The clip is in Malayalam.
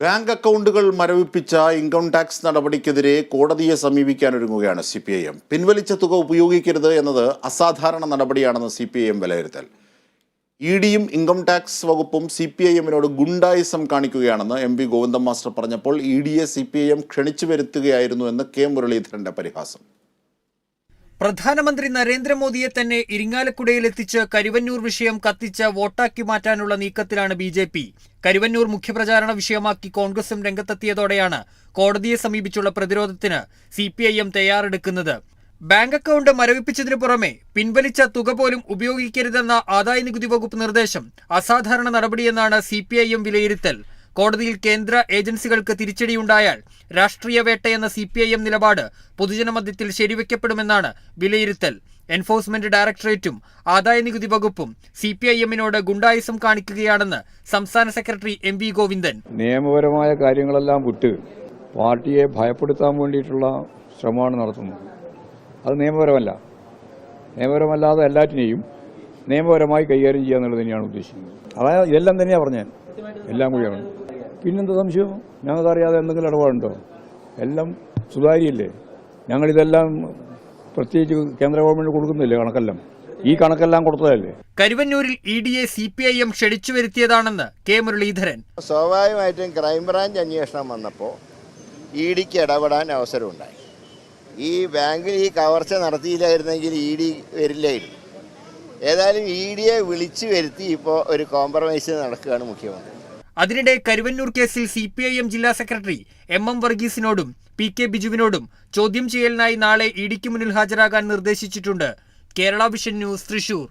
ബാങ്ക് അക്കൗണ്ടുകൾ മരവിപ്പിച്ച ഇൻകം ടാക്സ് നടപടിക്കെതിരെ കോടതിയെ സമീപിക്കാനൊരുങ്ങുകയാണ് സി പി ഐ എം പിൻവലിച്ച തുക ഉപയോഗിക്കരുത് എന്നത് അസാധാരണ നടപടിയാണെന്ന് സി പി ഐ എം വിലയിരുത്തൽ. ഇ ഡിയും ഇൻകം ടാക്സ് വകുപ്പും സി പി ഐ എമ്മിനോട് ഗുണ്ടായിസം കാണിക്കുകയാണെന്ന് എം പി ഗോവിന്ദൻ മാസ്റ്റർ പറഞ്ഞപ്പോൾ ഇ ഡിയെ സി പി ഐ എം ക്ഷണിച്ചു വരുത്തുകയായിരുന്നു എന്ന് കെ മുരളീധരന്റെ പരിഹാസം. പ്രധാനമന്ത്രി നരേന്ദ്രമോദിയെ തന്നെ ഇരിങ്ങാലക്കുടയിലെത്തിച്ച് കരുവന്നൂർ വിഷയം കത്തിച്ച് വോട്ടാക്കി മാറ്റാനുള്ള നീക്കത്തിലാണ് ബി ജെ പി. കരുവന്നൂർ മുഖ്യപ്രചാരണ വിഷയമാക്കി കോൺഗ്രസും രംഗത്തെത്തിയതോടെയാണ് കോടതിയെ സമീപിച്ചുള്ള പ്രതിരോധത്തിന് സി പി ഐ എം തയ്യാറെടുക്കുന്നത്. ബാങ്ക് അക്കൗണ്ട് മരവിപ്പിച്ചതിനു പുറമെ പിൻവലിച്ച തുക പോലും ഉപയോഗിക്കരുതെന്ന ആദായനികുതി വകുപ്പ് നിർദ്ദേശം അസാധാരണ നടപടിയെന്നാണ് സി പി ഐ എം വിലയിരുത്തൽ. കോടതിയിൽ കേന്ദ്ര ഏജൻസികൾക്ക് തിരിച്ചടിയുണ്ടായാൽ രാഷ്ട്രീയ വേട്ടയെന്ന സി പി ഐ എം നിലപാട് പൊതുജനമധ്യത്തിൽ ശരിവെക്കപ്പെടുമെന്നാണ് വിലയിരുത്തൽ. എൻഫോഴ്സ്മെന്റ് ഡയറക്ടറേറ്റും ആദായനികുതി വകുപ്പും സി പി ഐ എമ്മിനോട് ഗുണ്ടായിസം കാണിക്കുകയാണെന്ന് സംസ്ഥാന സെക്രട്ടറി എം വി ഗോവിന്ദൻ. നിയമപരമായ കാര്യങ്ങളെല്ലാം വിട്ട് പാർട്ടിയെ ഭയപ്പെടുത്താൻ വേണ്ടിയിട്ടുള്ള ശ്രമമാണ് നടത്തുന്നത്. അത് നിയമപരമല്ല. നിയമപരമല്ലാതെ എല്ലാറ്റിനെയും നിയമപരമായി കൈകാര്യം ചെയ്യുക എന്നുള്ളത് തന്നെയാണ് ഉദ്ദേശിക്കുന്നത്. അതായത് ഇതെല്ലാം തന്നെയാണ് പറഞ്ഞത്. എല്ലാം കൂടിയാണ്. പിന്നെന്താ സംശയം? ഞങ്ങൾക്കറിയാതെ എന്തെങ്കിലും ഇടപാടുണ്ടോ? എല്ലാം സുതാര്യല്ലേ? ഞങ്ങളിതെല്ലാം പ്രത്യേകിച്ച് കേന്ദ്ര ഗവൺമെന്റ് കൊടുക്കുന്നില്ലേ കണക്കെല്ലാം? ഈ കണക്കെല്ലാം കൊടുത്തതല്ലേ? കരുവന്നൂരിൽ ഇ ഡി എ സി പി ഐ എം ക്ഷണിച്ചു വരുത്തിയതാണെന്ന് കെ മുരളീധരൻ. സ്വാഭാവികമായിട്ടും ക്രൈംബ്രാഞ്ച് അന്വേഷണം വന്നപ്പോൾ ഇ ഡിക്ക് ഇടപെടാൻ അവസരമുണ്ടായി. ഈ ബാങ്കിൽ ഈ കവർച്ച നടത്തിയില്ലായിരുന്നെങ്കിൽ ഇ ഡി വരില്ലായിരുന്നു. ഏതായാലും ഇ ഡിയെ വിളിച്ചു വരുത്തി ഇപ്പോൾ ഒരു കോംപ്രമൈസ് നടക്കുകയാണ് മുഖ്യമന്ത്രി. അതിനിടെ കരുവന്നൂർ കേസിൽ സി പി ഐ എം ജില്ലാ സെക്രട്ടറി എം എം വർഗീസിനോടും പി കെ ബിജുവിനോടും ചോദ്യം ചെയ്യലിനായി നാളെ ഇ ഡിക്ക് മുന്നിൽ ഹാജരാകാൻ നിർദ്ദേശിച്ചിട്ടുണ്ട്. Kerala vision news Thrissur.